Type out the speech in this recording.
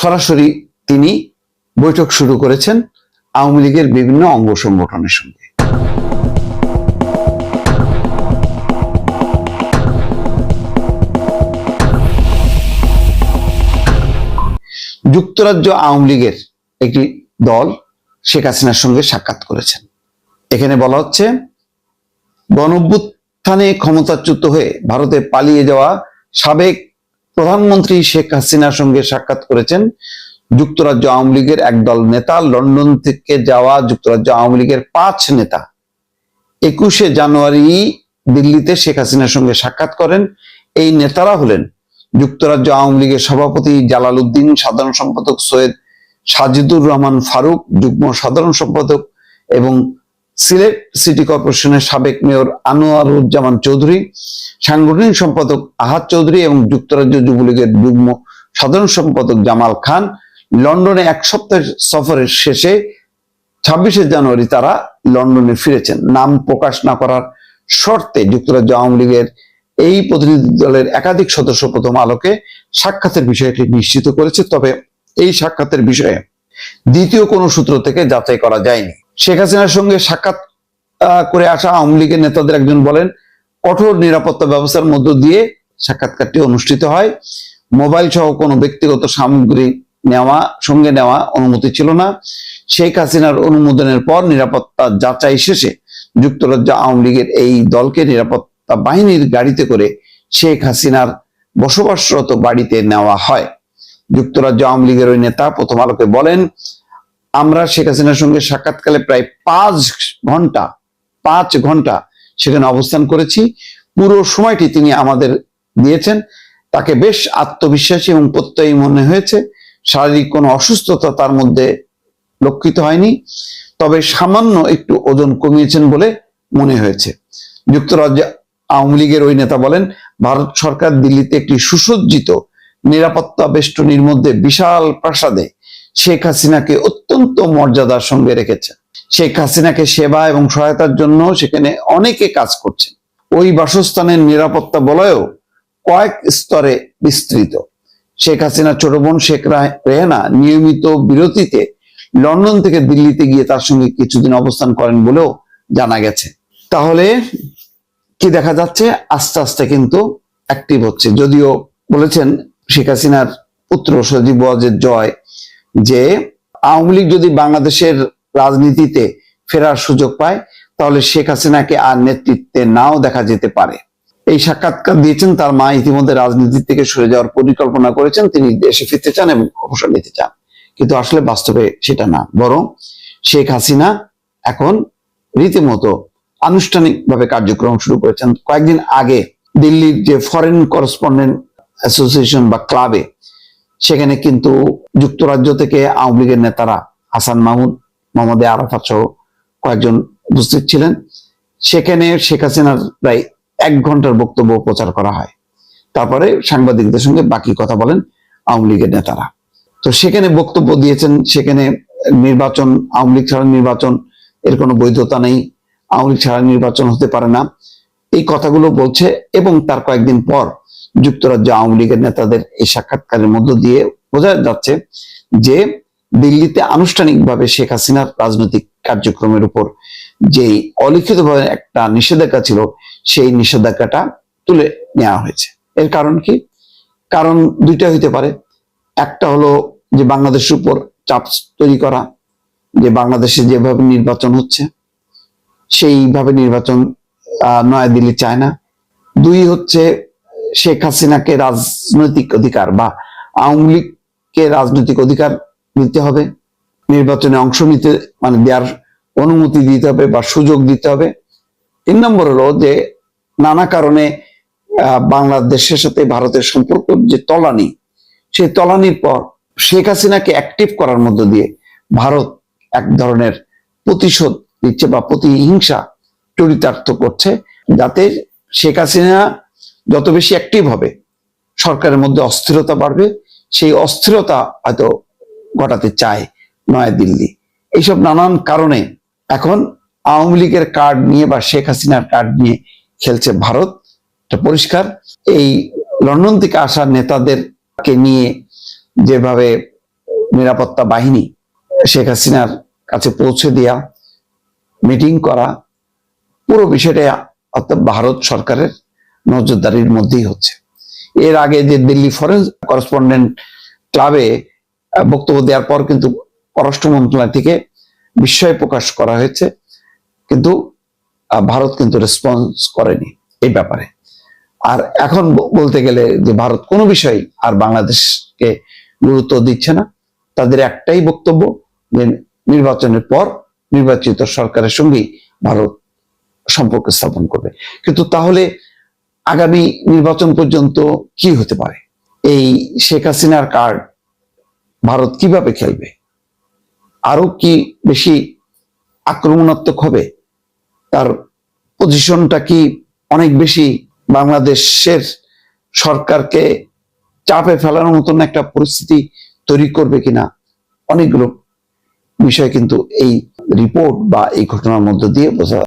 সরাসরি তিনি বৈঠক শুরু করেছেন আওয়ামী লীগের বিভিন্ন অঙ্গ সংগঠনের সঙ্গে। যুক্তরাজ্য আওয়ামী লীগের একটি দল শেখ হাসিনার সঙ্গে সাক্ষাৎ করেছেন। এখানে বলা হচ্ছে, গণভ্যুত্থানে ক্ষমতাচ্যুত হয়ে ভারতে পালিয়ে যাওয়া সাবেক প্রধানমন্ত্রী শেখ হাসিনার সঙ্গে সাক্ষাৎ করেছেন যুক্তরাজ্য আওয়ামী লীগের একদল নেতা। লন্ডন থেকে যাওয়া যুক্তরাজ্য আওয়ামী লীগের পাঁচ নেতা। একুশে জানুয়ারি দিল্লিতে শেখ হাসিনার সঙ্গে সাক্ষাৎ করেন। এই নেতারা হলেন যুক্তরাজ্য আওয়ামী লীগের সভাপতি জালাল উদ্দিন, সাধারণ সম্পাদক সৈয়দ সাজিদুর রহমান ফারুক, যুগ্ম সাধারণ সম্পাদক এবং সিলেট সিটি কর্পোরেশনের সাবেক মেয়র আনোয়ারুজ্জামান চৌধুরী, সাংগঠনিক সম্পাদক আহাদ চৌধুরী এবং যুক্তরাজ্য যুবলীগের যুগ্ম সাধারণ সম্পাদক জামাল খান লন্ডনে এক সপ্তাহ সফরের শেষে ছাব্বিশে জানুয়ারি তারা লন্ডনে ফিরেছেন। নাম প্রকাশ না করার শর্তে যুক্তরাজ্য আওয়ামী লীগের এই প্রতিনিধি দলের একাধিক সদস্য প্রথম আলোকে সাক্ষাতের বিষয়টি নিশ্চিত করেছে, তবে এই সাক্ষাতের বিষয়ে দ্বিতীয় কোনো সূত্র থেকে যাচাই করা যায়নি। শেখ হাসিনার সঙ্গে সাক্ষাৎ করে আসা আওয়ামী লীগের নেতাদের একজন বলেন, কঠোর নিরাপত্তা ব্যবস্থার মধ্য দিয়ে সাক্ষাৎকারটি অনুষ্ঠিত হয়। মোবাইল সহ কোনো ব্যক্তিগত সামগ্রী নেওয়া, সঙ্গে নেওয়া অনুমতি ছিল না। শেখ হাসিনার অনুমোদনের পর নিরাপত্তা যাচাই শেষে যুক্তরাজ্য আওয়ামী লীগের এই দলকে নিরাপত্তা বাহিনীর গাড়িতে করে শেখ হাসিনার বসবাসরত বাড়িতে নেওয়া হয়। যুক্তরাজ্য আওয়ামী লীগের ওই নেতা প্রথম আলোকে বলেন আমরা শেখ হাসিনার সঙ্গে সাক্ষাৎকালে প্রায় পাঁচ ঘণ্টা পাঁচ ঘণ্টা সেখানে অবস্থান করেছি। পুরো সময়টি তিনি আমাদের দিয়েছেন। তাকে বেশ আত্মবিশ্বাসী এবং প্রত্যয়ী মনে হয়েছে। শারীরিক কোনো অসুস্থতা তার মধ্যে লক্ষিত হয়নি, তবে সামান্য একটু ওজন কমিয়েছেন বলে মনে হয়েছে। যুক্তরাজ্য আওয়ামী লীগের ওই নেতা বলেন, ভারত সরকার দিল্লিতে একটি সুসজ্জিত নিরাপত্তা বেষ্টনীর মধ্যে বিশাল প্রাসাদে শেখ হাসিনাকে অত্যন্ত মর্যাদার সঙ্গে রেখেছে। শেখ হাসিনাকে সেবা এবং সহায়তার জন্য সেখানে অনেকে কাজ করছেন। ওই বাসস্থানের নিরাপত্তা বলয়েও কয়েক স্তরে বিস্তৃত। শেখ হাসিনার ছোট বোন শেখ রেহানা নিয়মিত বিরতিতে লন্ডন থেকে দিল্লিতে গিয়ে তার সঙ্গে কিছুদিন অবস্থান করেন বলেও জানা গেছে। তাহলে কি দেখা যাচ্ছে? আস্তে আস্তে কিন্তু অ্যাক্টিভ হচ্ছে। যদিও বলেছেন শেখ হাসিনার পুত্র সজীব ওয়াজের জয় যে আওয়ামী লীগ যদি বাংলাদেশের রাজনীতিতে ফেরার সুযোগ পায়, তাহলে শেখ হাসিনাকে আর নেতৃত্বে নাও দেখা যেতে পারে। এই সাক্ষাৎকার দিয়েছেন তার মা, ইতিমধ্যে রাজনীতি থেকে সরে যাওয়ার পরিকল্পনা করেছেন, তিনি দেশে ফিরতে চান এবং অবসর নিতে চান। কিন্তু আসলে বাস্তবে সেটা না, বরং শেখ হাসিনা এখন রীতিমতো আনুষ্ঠানিকভাবে কার্যক্রম শুরু করেছেন। কয়েকদিন আগে দিল্লির যে ফরেন করসপন্ডেন্ট অ্যাসোসিয়েশন বা ক্লাবে সেখানে কিন্তু যুক্তরাজ্য থেকে আওয়ামী লীগের নেতারা হাসান মাহমুদ, মোহাম্মদ আরাফাত সহ কয়েকজন উপস্থিত ছিলেন। সেখানে শেখ হাসিনার প্রায় এক ঘণ্টার বক্তব্য প্রচার করা হয়। তারপরে সাংবাদিকদের সঙ্গে বাকি কথা বলেন আওয়ামী লীগের নেতারা। তো সেখানে বক্তব্য দিয়েছেন, সেখানে নির্বাচন, আওয়ামী লীগ ছাড়া নির্বাচন এর কোনো বৈধতা নেই। আওয়ামী লীগ ছাড়া নির্বাচন হতে পারে না। এই কথাগুলো বলছে এবং তার কয়েকদিন পর যুক্তরাজ্য আওয়ামী লীগের নেতাদের এই সাক্ষাৎকারের মধ্য দিয়ে বোঝা যাচ্ছে যে দিল্লিতে আনুষ্ঠানিকভাবে শেখ হাসিনার রাজনৈতিক কার্যক্রমের উপর যেই অলিখিতভাবে একটা নিষেধাজ্ঞা ছিল, সেই নিষেধাজ্ঞাটা তুলে নেওয়া হয়েছে। এর কারণ কি? কারণ দুইটা হইতে পারে। একটা হলো যে বাংলাদেশের উপর চাপ তৈরি করা, যে বাংলাদেশে যেভাবে নির্বাচন হচ্ছে, সেইভাবে নির্বাচন নয়াদিল্লি চায় না। দুই হচ্ছে শেখ হাসিনাকে রাজনৈতিক অধিকার বা আওয়ামী লীগকে রাজনৈতিক অধিকার দিতে হবে, নির্বাচনে অংশ নিতে মানে দেওয়ার অনুমতি দিতে হবে বা সুযোগ দিতে হবে। তিন নম্বর হলো যে নানা কারণে বাংলাদেশের সাথে ভারতের সম্পর্ক যে তলানি, সেই তলানির পর শেখ হাসিনাকে অ্যাক্টিভ করার মধ্য দিয়ে ভারত এক ধরনের প্রতিশোধ দিচ্ছে বা প্রতিহিংসা চরিতার্থ করছে, যাতে শেখ হাসিনা যত বেশি অ্যাক্টিভ হবে, সরকারের মধ্যে অস্থিরতা বাড়বে, সেই অস্থিরতা হয়তো ঘটাতে চায় নয়াদিল্লি। এইসব নানান কারণে এখন আওয়ামী লীগের কার্ড নিয়ে বা শেখ হাসিনার কার্ড নিয়ে খেলছে ভারত। পরিষ্কার। এই লন্ডন থেকে আসা নেতাদেরকে নিয়ে যেভাবে নিরাপত্তা বাহিনী শেখ হাসিনার কাছে পৌঁছে দেয়া মিটিং করা, পুরো বিষয়টা অর্থাৎ ভারত সরকারের নজরদারির মধ্যেই হচ্ছে। এর আগে যে দিল্লি ফরেন করেসপন্ডেন্ট ক্লাবে বক্তব্য দেওয়ার পর কিন্তু পররাষ্ট্র মন্ত্রণালয় থেকে বিস্ময় প্রকাশ করা হয়েছে। কিন্তু ভারত কিন্তু রেসপন্স করেনি এই ব্যাপারে। আর এখন বলতে গেলে যে ভারত কোনো বিষয় আর বাংলাদেশকে গুরুত্ব দিচ্ছে না। তাদের একটাই বক্তব্য যে নির্বাচনের পর নির্বাচিত সরকারের সঙ্গেই ভারত সম্পর্ক স্থাপন করবে। কিন্তু তাহলে আগামী নির্বাচন পর্যন্ত কি হতে পারে? এই শেখ হাসিনার কার্ড ভারত কীভাবে খেলবে? আরও কি বেশি আক্রমণাত্মক হবে? তার পজিশনটা কি অনেক বেশি বাংলাদেশের সরকারকে চাপে ফেলানোর মতন একটা পরিস্থিতি তৈরি করবে কিনা? অনেকগুলো বিষয় কিন্তু এই রিপোর্ট বা এই ঘটনার মধ্য দিয়ে বোঝা